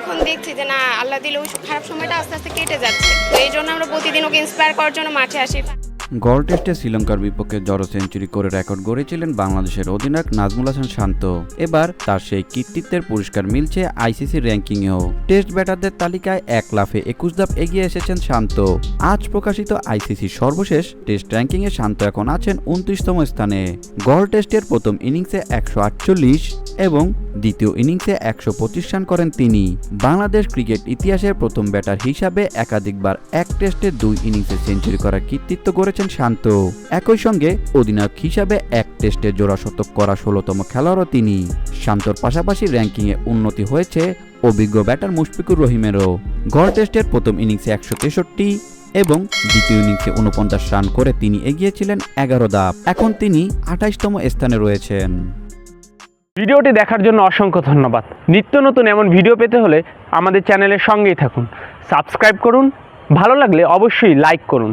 এখন দেখছি যে না, আল্লাহ দিলে ওই খারাপ সময়টা আস্তে আস্তে কেটে যাচ্ছে। তো এই জন্য আমরা প্রতিদিন ওকে ইন্সপায়ার করার জন্য মাঠে আসি। গল টেস্টে শ্রীলঙ্কার বিপক্ষে জড়ো সেঞ্চুরি করে রেকর্ড গড়েছিলেন বাংলাদেশের অধিনায়ক নাজমুল হাসান শান্ত। এবার তার সেই কৃতিত্বের পুরস্কার মিলছে আইসিসি র্যাঙ্কিংয়েও। টেস্ট ব্যাটারদের তালিকায় এক লাফে একুশ ধাপ এগিয়ে এসেছেন শান্ত। আজ প্রকাশিত আইসিসির সর্বশেষ টেস্ট র্যাঙ্কিংয়ে শান্ত এখন আছেন উনত্রিশতম স্থানে। গল টেস্টের প্রথম ইনিংসে একশো আটচল্লিশ এবং দ্বিতীয় ইনিংসে একশো পঁচিশ রান করেন তিনি। বাংলাদেশ ক্রিকেট ইতিহাসের প্রথম ব্যাটার হিসাবে একাধিকবার এক টেস্টে দুই ইনিংসে সেঞ্চুরি করার কৃতিত্ব গড়েছেন শান্ত। একই সঙ্গে অধিনায়ক হিসাবে এক টেস্টে জোড়া শতক করা ষোলোতম খেলোয়াড়ও তিনি। শান্তর পাশাপাশি র্যাঙ্কিংয়ে উন্নতি হয়েছে অভিজ্ঞ ব্যাটার মুশফিকুর রহিমেরও। গড় টেস্টের প্রথম ইনিংসে একশো তেষট্টি এবং দ্বিতীয় ইনিংসে উনপঞ্চাশ রান করে তিনি এগিয়েছিলেন এগারো ধাপ। এখন তিনি আঠাইশতম স্থানে রয়েছেন। ভিডিওটি দেখার জন্য অসংখ্য ধন্যবাদ। নিত্য নতুন এমন ভিডিও পেতে হলে আমাদের চ্যানেলের সঙ্গেই থাকুন। সাবস্ক্রাইব করুন। ভালো লাগলে অবশ্যই লাইক করুন।